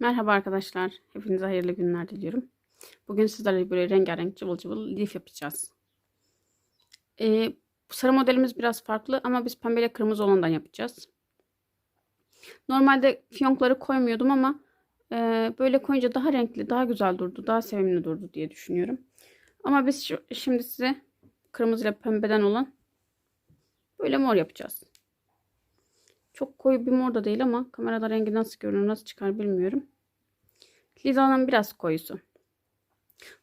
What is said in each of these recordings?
Merhaba arkadaşlar. Hepinize hayırlı günler diliyorum. Bugün sizlerle böyle rengarenk cıvıl cıvıl lif yapacağız. Ee, sarı modelimiz biraz farklı ama biz pembeyle kırmızı olandan yapacağız. Normalde fiyonkları koymuyordum ama e, böyle koyunca daha renkli, daha güzel durdu, daha sevimli durdu diye düşünüyorum. Ama biz şimdi size kırmızı ile pembeden olan böyle mor yapacağız. Çok koyu bir mor da değil ama kamerada rengi nasıl görünür, nasıl çıkar bilmiyorum. Lida'nın biraz koyusu.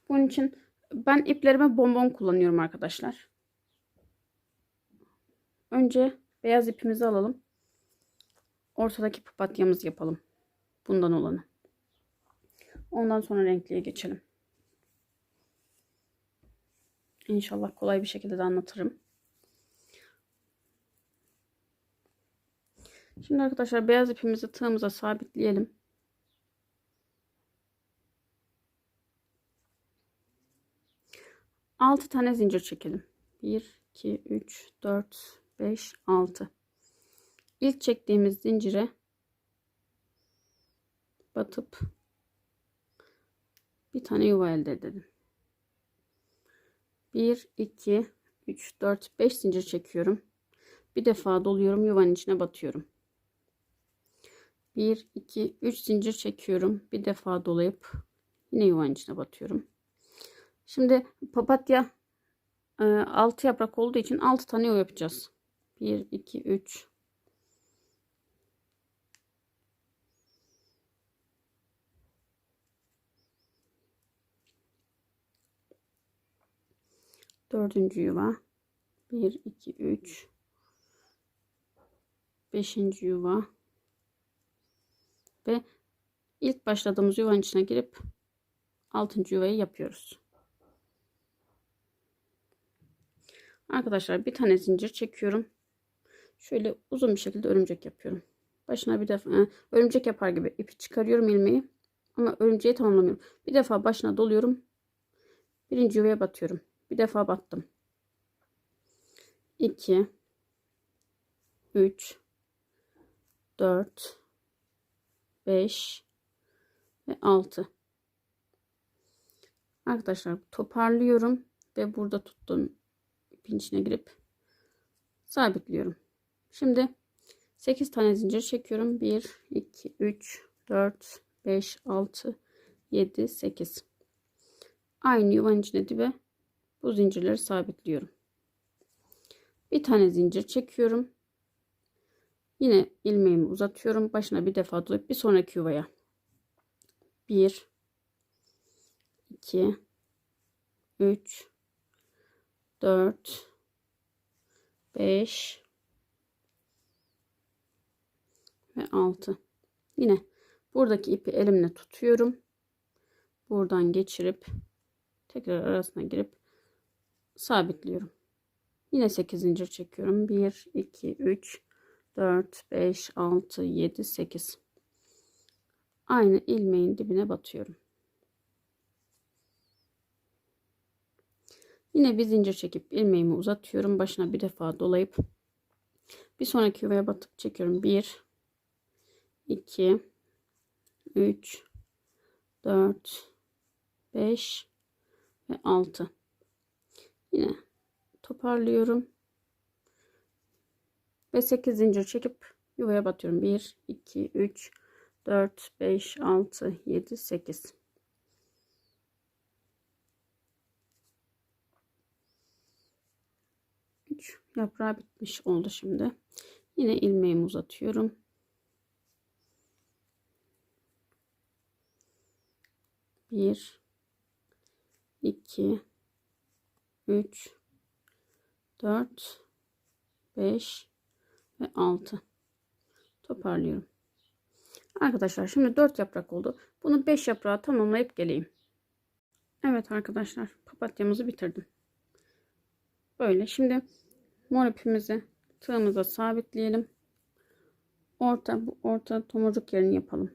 Bunun için ben iplerime bonbon kullanıyorum arkadaşlar. Önce beyaz ipimizi alalım. Ortadaki papatyamızı yapalım. Bundan olanı. Ondan sonra renkliye geçelim. İnşallah kolay bir şekilde de anlatırım. Şimdi arkadaşlar beyaz ipimizi tığımıza sabitleyelim. Altı tane zincir çekelim. 1, 2, 3, 4, 5, 6. İlk çektiğimiz zincire batıp bir tane yuva elde edelim. 1, 2, 3, 4, 5 zincir çekiyorum. Bir defa doluyorum yuvanın içine batıyorum. 1, 2, 3 zincir çekiyorum. Bir defa dolayıp yine yuvanın içine batıyorum. Şimdi papatya e, 6 yaprak olduğu için 6 tane yuva yapacağız. 1, 2, 3. Dördüncü yuva. 1, 2, 3. Beşinci yuva. Ve ilk başladığımız yuvanın içine girip altıncı yuvayı yapıyoruz. Arkadaşlar bir tane zincir çekiyorum. Şöyle uzun bir şekilde örümcek yapıyorum. Başına bir defa e, örümcek yapar gibi ipi çıkarıyorum ilmeği. Ama örümceği tamamlamıyorum. Bir defa başına doluyorum. Birinci yuvaya batıyorum. Bir defa battım. 2 3 4 5 ve 6 Arkadaşlar toparlıyorum ve burada tuttuğum ipin içine girip sabitliyorum. Şimdi 8 tane zincir çekiyorum. 1 2 3 4 5 6 7 8 aynı yuvanın içine dibe bu zincirleri sabitliyorum. Bir tane zincir çekiyorum. Yine ilmeğimi uzatıyorum. Başına bir defa dolayıp bir sonraki yuvaya. 1 2 3 4 5 ve 6 yine buradaki ipi elimle tutuyorum. Buradan geçirip tekrar arasına girip sabitliyorum. Yine 8 zincir çekiyorum. 1 2 3 4 5 6 7 8 aynı ilmeğin dibine batıyorum Yine bir zincir çekip ilmeğimi uzatıyorum. Başına bir defa dolayıp bir sonraki yuvaya batıp çekiyorum. 1 2 3 4 5 ve 6 yine toparlıyorum ve 8 zincir çekip yuvaya batıyorum 1 2 3 4 5 6 7 8 3 yaprağı bitmiş oldu şimdi. Yine ilmeğimi uzatıyorum. Bir, iki, üç, dört, beş ve altı. Toparlıyorum. Arkadaşlar şimdi dört yaprak oldu. Bunu beş yaprağı tamamlayıp geleyim. Evet arkadaşlar papatyamızı bitirdim. Böyle şimdi mor ipimizi tığımıza sabitleyelim. Orta bu orta tomurcuk yerini yapalım.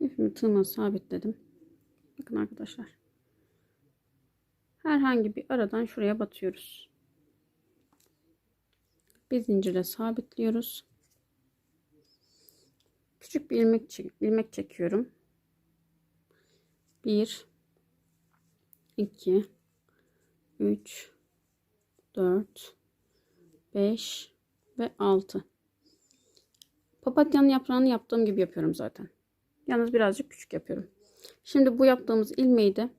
İpimi tığıma sabitledim. Bakın arkadaşlar. Herhangi bir aradan şuraya batıyoruz. Bir zincire sabitliyoruz. Küçük bir ilmek, ilmek çekiyorum. 1 2 3 4 5 ve 6 papatyanın yaprağını yaptığım gibi yapıyorum zaten yalnız birazcık küçük yapıyorum şimdi bu yaptığımız ilmeği de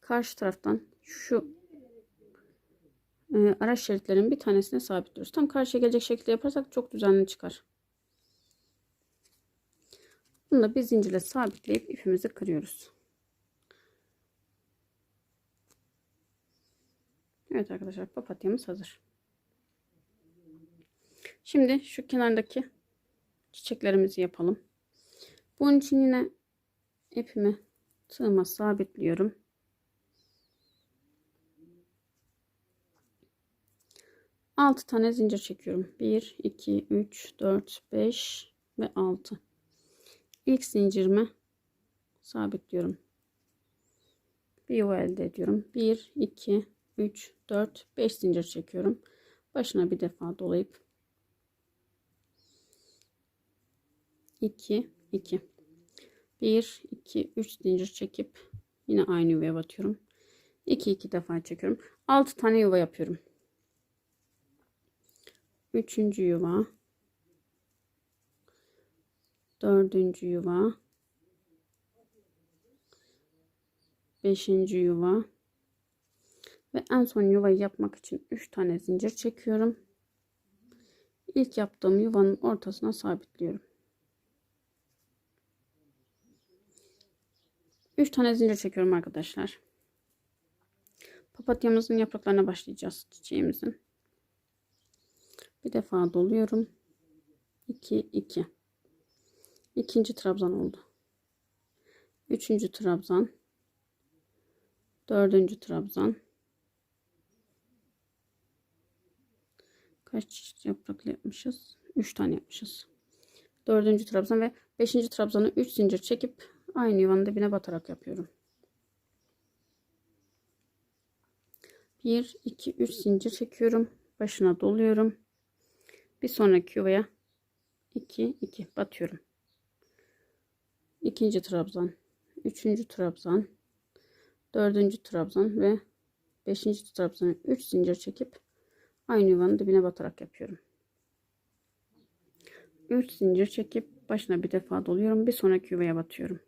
karşı taraftan şu e, araç şeritlerin bir tanesine sabitliyoruz tam karşıya gelecek şekilde yaparsak çok düzenli çıkar bunu da bir zincirle sabitleyip ipimizi kırıyoruz Evet arkadaşlar papatyamız hazır. Şimdi şu kenardaki çiçeklerimizi yapalım. Bunun için yine ipimi tığıma sabitliyorum. Altı tane zincir çekiyorum. 1, 2, 3, 4, 5 ve 6. İlk zincirimi sabitliyorum. Bir yuva elde ediyorum. 1, 2, 3, 4, 5 zincir çekiyorum. Başına bir defa dolayıp 2, 2. 1, 2, 3 zincir çekip yine aynı yuvaya batıyorum. 2, 2 defa çekiyorum. 6 tane yuva yapıyorum. 3. yuva. 4. yuva. 5. yuva. Ve en son yuvayı yapmak için 3 tane zincir çekiyorum. İlk yaptığım yuvanın ortasına sabitliyorum. 3 tane zincir çekiyorum arkadaşlar. Papatyamızın yapraklarına başlayacağız çiçeğimizin. Bir defa doluyorum. 2 2. İkinci trabzan oldu. Üçüncü trabzan. Dördüncü trabzan. kaç yapraklı yapmışız? 3 tane yapmışız. Dördüncü trabzan ve beşinci trabzanı 3 zincir çekip aynı yuvanın dibine batarak yapıyorum. 1 2 3 zincir çekiyorum. Başına doluyorum. Bir sonraki yuvaya 2 2 batıyorum. İkinci trabzan, üçüncü trabzan, dördüncü trabzan ve beşinci trabzanı 3 zincir çekip aynı yuvanın dibine batarak yapıyorum. 3 zincir çekip başına bir defa doluyorum. Bir sonraki yuvaya batıyorum.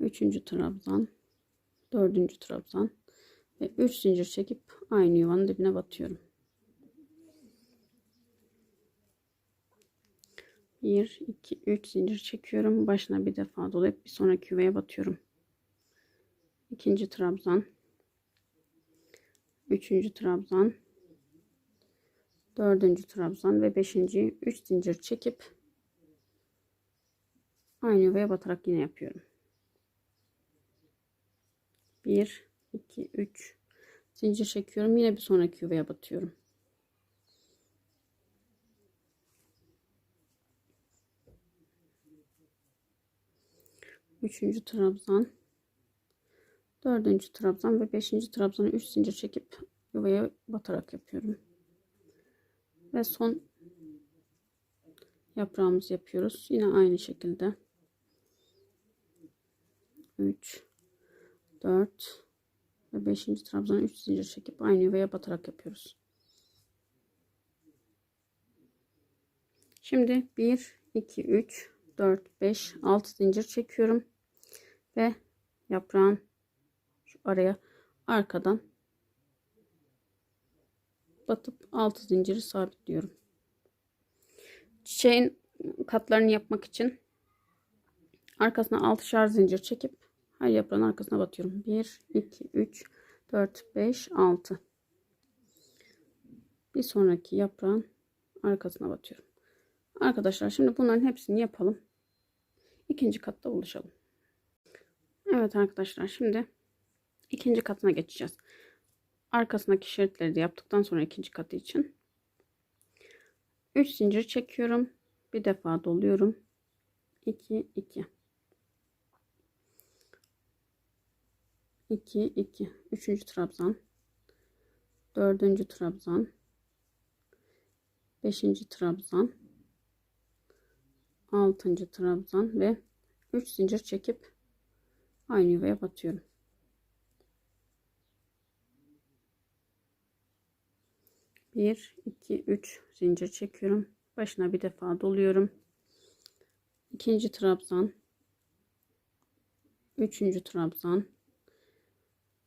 3. trabzan, 4. trabzan 3 zincir çekip aynı yuvanın dibine batıyorum. 1 2 3 zincir çekiyorum. Başına bir defa dolayıp bir sonraki yuvaya batıyorum. 2. trabzan, Üçüncü trabzan, dördüncü trabzan ve beşinci üç zincir çekip aynı yuvaya batarak yine yapıyorum. 1 2 3 zincir çekiyorum. Yine bir sonraki yuvaya batıyorum. Üçüncü trabzan. Dördüncü trabzan ve beşinci trabzanı 3 zincir çekip yuvaya batarak yapıyorum. Ve son yaprağımızı yapıyoruz. Yine aynı şekilde. 3 4 ve 5. trabzanı 3 zincir çekip aynı yuvaya batarak yapıyoruz şimdi 1 2 3 4 5 6 zincir çekiyorum ve yaprağın araya arkadan batıp altı zinciri sabitliyorum. Çiçeğin katlarını yapmak için arkasına 6'şar zincir çekip her yaprağın arkasına batıyorum. 1 2 3 4 5 6 bir sonraki yaprağın arkasına batıyorum. Arkadaşlar şimdi bunların hepsini yapalım. İkinci katta buluşalım. Evet arkadaşlar şimdi ikinci katına geçeceğiz. Arkasındaki şeritleri de yaptıktan sonra ikinci katı için 3 zincir çekiyorum. Bir defa doluyorum. 2 2 2 2 3. trabzan 4. trabzan Beşinci trabzan. Altıncı trabzan ve 3 zincir çekip aynı yuvaya batıyorum. Bir, iki, üç zincir çekiyorum. Başına bir defa doluyorum. İkinci trabzan. Üçüncü trabzan.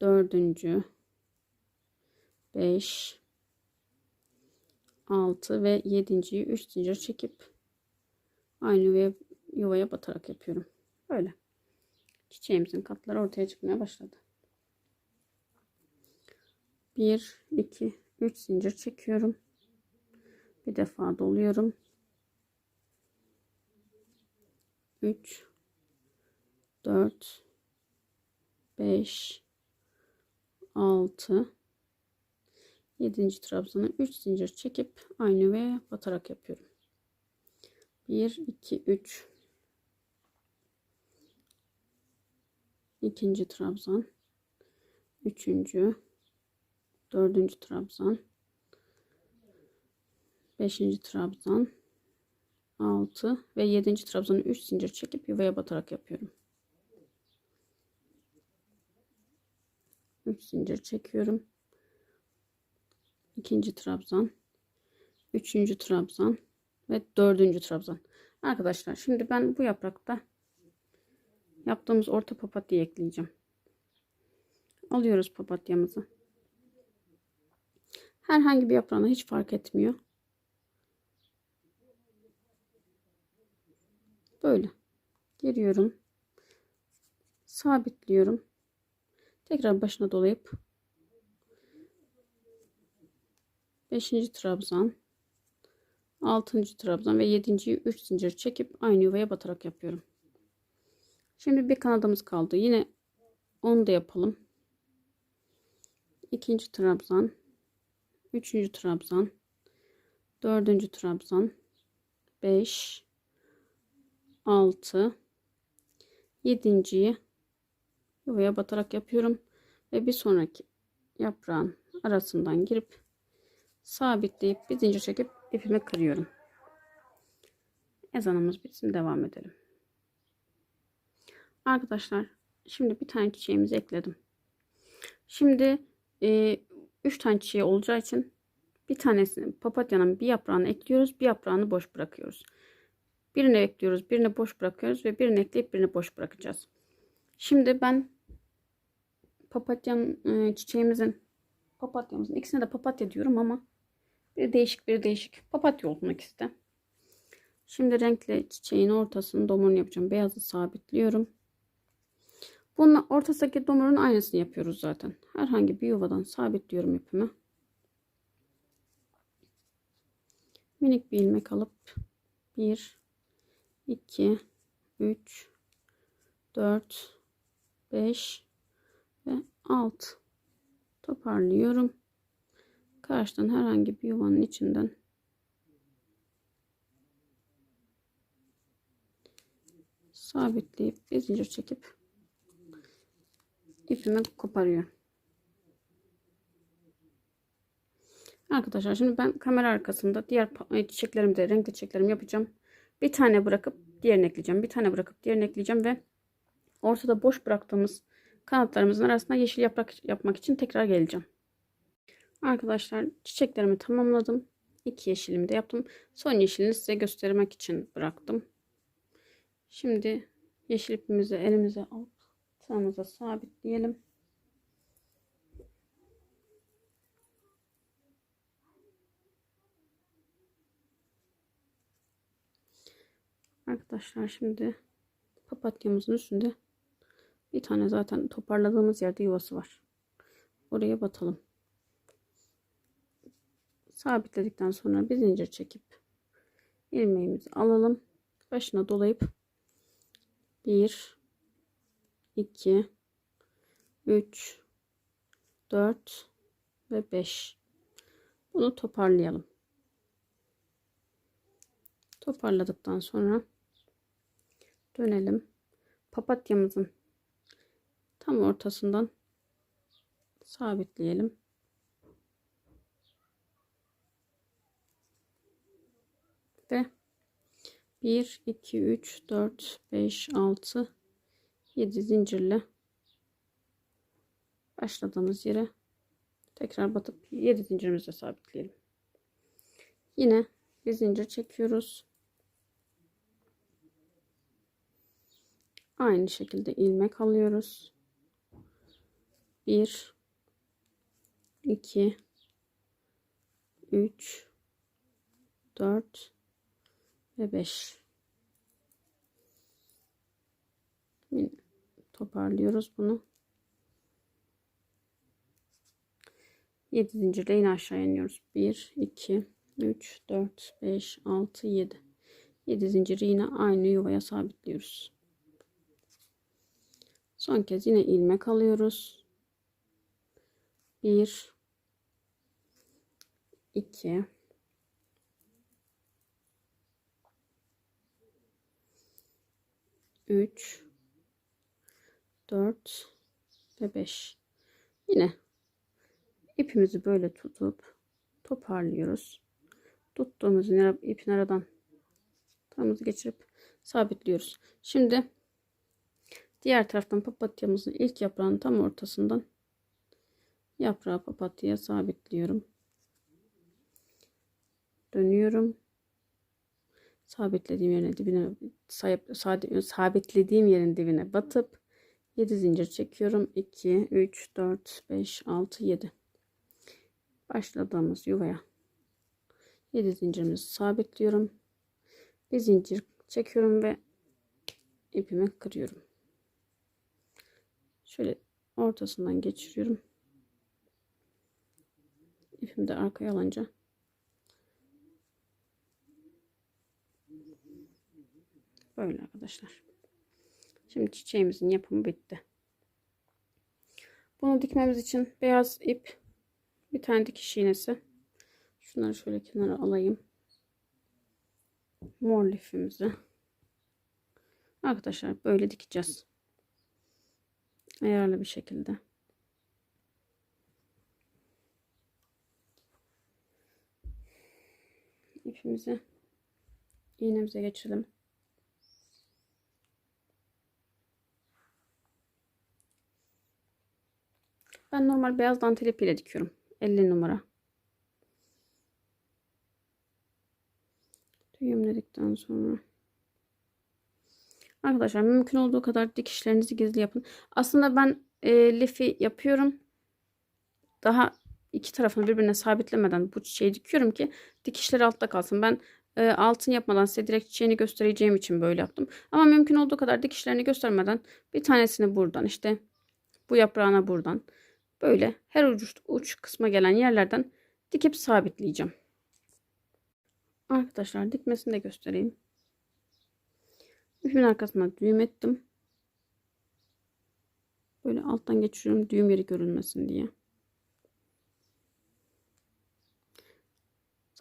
Dördüncü. Beş. Altı ve yedinciyi üç zincir çekip aynı yuvaya, yuvaya batarak yapıyorum. Böyle. Çiçeğimizin katları ortaya çıkmaya başladı. 1 2 3 zincir çekiyorum. Bir defa doluyorum. 3 4 5 6 7. trabzanı 3 zincir çekip aynı ve batarak yapıyorum. 1 2 3 ikinci trabzan üçüncü dördüncü trabzan beşinci trabzan 6 ve 7. trabzanı 3 zincir çekip yuvaya batarak yapıyorum. Zincir çekiyorum. ikinci trabzan, üçüncü trabzan ve dördüncü trabzan. Arkadaşlar şimdi ben bu yaprakta yaptığımız orta papatya ekleyeceğim. Alıyoruz papatyamızı. Herhangi bir yaprağına hiç fark etmiyor. Böyle giriyorum. Sabitliyorum. Tekrar başına dolayıp 5. trabzan 6. trabzan ve 7.yi 3 zincir çekip aynı yuvaya batarak yapıyorum. Şimdi bir kanadımız kaldı. Yine onu da yapalım. İkinci trabzan, üçüncü trabzan, dördüncü trabzan, beş, altı, yedinciyi yuvaya batarak yapıyorum ve bir sonraki yaprağın arasından girip sabitleyip bir zincir çekip ipimi kırıyorum. Ezanımız bitsin devam edelim. Arkadaşlar şimdi bir tane çiçeğimizi ekledim. Şimdi 3 e, tane çiçeği olacağı için bir tanesini papatyanın bir yaprağını ekliyoruz. Bir yaprağını boş bırakıyoruz. Birini ekliyoruz. Birini boş bırakıyoruz. Ve birini ekleyip birini boş bırakacağız. Şimdi ben papatyanın e, çiçeğimizin papatyamızın ikisine de papatya diyorum ama bir değişik bir değişik. Papatya olsun ikisi de. Şimdi renkli çiçeğin ortasını domurunu yapacağım. Beyazı sabitliyorum. Bunun ortasındaki domurun aynısını yapıyoruz zaten. Herhangi bir yuvadan sabitliyorum ipimi. Minik bir ilmek alıp 1 2 3 4 5 ve 6 toparlıyorum. Karşıdan herhangi bir yuvanın içinden sabitleyip bir zincir çekip ipimi koparıyor. Arkadaşlar şimdi ben kamera arkasında diğer e, çiçeklerimi de renkli çiçeklerimi yapacağım. Bir tane bırakıp diğerini ekleyeceğim. Bir tane bırakıp diğerini ekleyeceğim ve ortada boş bıraktığımız kanatlarımızın arasında yeşil yaprak yapmak için tekrar geleceğim. Arkadaşlar çiçeklerimi tamamladım. İki yeşilimi de yaptım. Son yeşilini size göstermek için bıraktım. Şimdi yeşil ipimizi elimize alıp tığımıza sabitleyelim. Arkadaşlar şimdi papatyamızın üstünde bir tane zaten toparladığımız yerde yuvası var. Oraya batalım. Sabitledikten sonra bir zincir çekip ilmeğimizi alalım. Başına dolayıp 1 2 3 4 ve 5 bunu toparlayalım. Toparladıktan sonra dönelim. Papatyamızın tam ortasından sabitleyelim. Ve 1, 2, 3, 4, 5, 6, 7 zincirle başladığımız yere tekrar batıp 7 zincirimizi sabitleyelim. Yine bir zincir çekiyoruz. Aynı şekilde ilmek alıyoruz. 1 2 3 4 ve 5 Yine toparlıyoruz bunu. 7 zincirle yine aşağı iniyoruz. 1 2 3 4 5 6 7 7 zinciri yine aynı yuvaya sabitliyoruz. Son kez yine ilmek alıyoruz. 1 2 3 4 ve 5 yine ipimizi böyle tutup toparlıyoruz. Tuttuğumuz ipin aradan tığımızı geçirip sabitliyoruz. Şimdi diğer taraftan papatyamızın ilk yaprağının tam ortasından yaprağı papatyaya sabitliyorum. Dönüyorum. Sabitlediğim yerin dibine sabitlediğim yerin dibine batıp 7 zincir çekiyorum. 2 3 4 5 6 7 başladığımız yuvaya 7 zincirimizi sabitliyorum. Bir zincir çekiyorum ve ipimi kırıyorum. Şöyle ortasından geçiriyorum ipimi de arkaya alınca Böyle arkadaşlar. Şimdi çiçeğimizin yapımı bitti. Bunu dikmemiz için beyaz ip, bir tane dikiş iğnesi. Şunları şöyle kenara alayım. Mor lifimizi. Arkadaşlar böyle dikeceğiz. Ayarlı bir şekilde. İpimizi iğnemize geçirelim. Ben normal beyaz dantel ipiyle dikiyorum. 50 numara. Düğümledikten sonra. Arkadaşlar mümkün olduğu kadar dikişlerinizi gizli yapın. Aslında ben e, lifi yapıyorum. Daha iki tarafını birbirine sabitlemeden bu çiçeği dikiyorum ki dikişleri altta kalsın. Ben e, altın yapmadan size direkt çiçeğini göstereceğim için böyle yaptım. Ama mümkün olduğu kadar dikişlerini göstermeden bir tanesini buradan işte bu yaprağına buradan Böyle her uç, uç kısma gelen yerlerden dikip sabitleyeceğim. Arkadaşlar dikmesini de göstereyim. İpimin arkasına düğüm ettim. Böyle alttan geçiriyorum düğüm yeri görünmesin diye.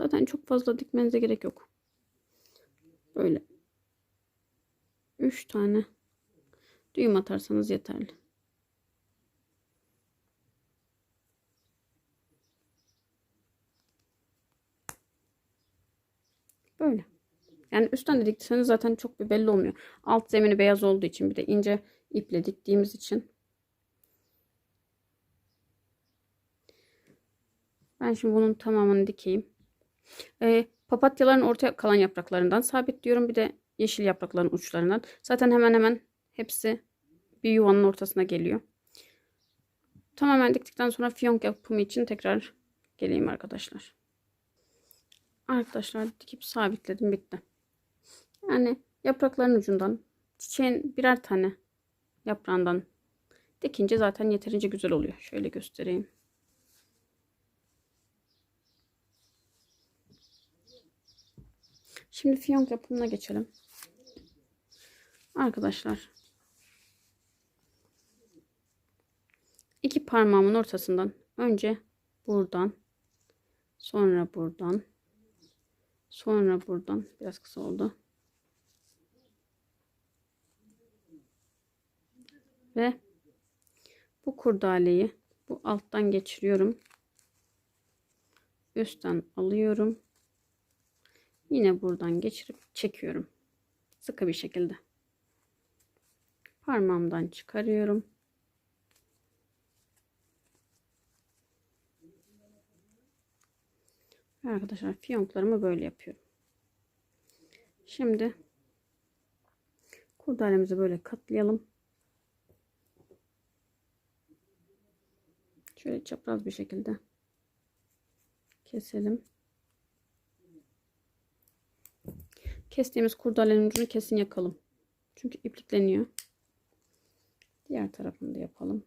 Zaten çok fazla dikmenize gerek yok. Böyle 3 tane düğüm atarsanız yeterli. Böyle. Yani üstten de diktiyseniz zaten çok bir belli olmuyor. Alt zemini beyaz olduğu için bir de ince iple diktiğimiz için. Ben şimdi bunun tamamını dikeyim. Ee, papatyaların ortaya kalan yapraklarından sabitliyorum. Bir de yeşil yaprakların uçlarından. Zaten hemen hemen hepsi bir yuvanın ortasına geliyor. Tamamen diktikten sonra fiyonk yapımı için tekrar geleyim arkadaşlar. Arkadaşlar dikip sabitledim bitti. Yani yaprakların ucundan çiçeğin birer tane yaprağından dikince zaten yeterince güzel oluyor. Şöyle göstereyim. Şimdi fiyonk yapımına geçelim. Arkadaşlar iki parmağımın ortasından önce buradan sonra buradan Sonra buradan biraz kısa oldu. Ve bu kurdaleyi bu alttan geçiriyorum. Üstten alıyorum. Yine buradan geçirip çekiyorum. Sıkı bir şekilde. Parmağımdan çıkarıyorum. Arkadaşlar fiyonklarımı böyle yapıyorum. Şimdi kurdelemizi böyle katlayalım. Şöyle çapraz bir şekilde keselim. Kestiğimiz kurdalenin ucunu kesin yakalım. Çünkü iplikleniyor. Diğer tarafını da yapalım.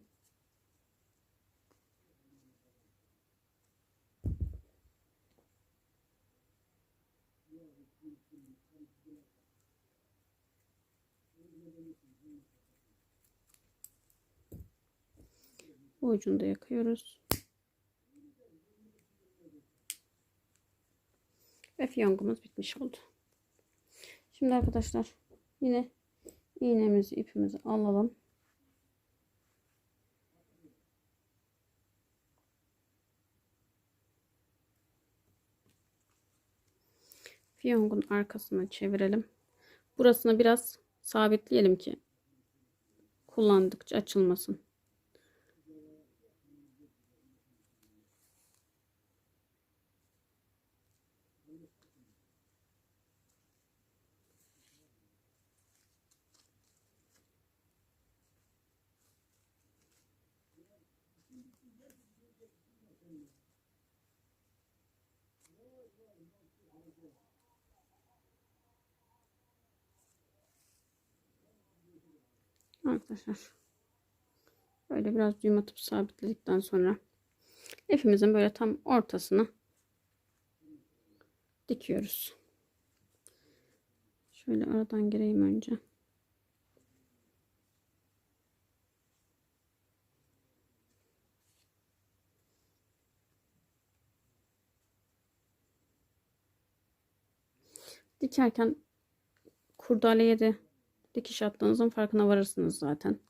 Bu ucunu da yakıyoruz. Ve fiyongumuz bitmiş oldu. Şimdi arkadaşlar yine iğnemizi ipimizi alalım. Fiyongun arkasına çevirelim. Burasını biraz sabitleyelim ki kullandıkça açılmasın. Arkadaşlar böyle biraz düğüm atıp sabitledikten sonra ipimizin böyle tam ortasına dikiyoruz. Şöyle aradan gireyim önce. Dikerken kurdaleye de dikiş attığınızın farkına varırsınız zaten.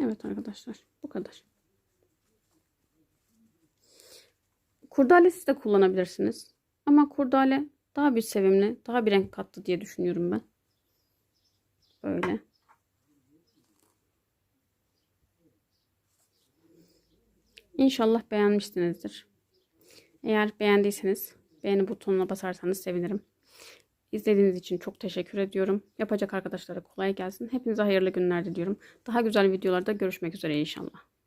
Evet arkadaşlar bu kadar. Kurdale siz de kullanabilirsiniz. Ama kurdale daha bir sevimli, daha bir renk kattı diye düşünüyorum ben. Böyle. İnşallah beğenmişsinizdir. Eğer beğendiyseniz beğeni butonuna basarsanız sevinirim. İzlediğiniz için çok teşekkür ediyorum. Yapacak arkadaşlara kolay gelsin. Hepinize hayırlı günler diliyorum. Daha güzel videolarda görüşmek üzere inşallah.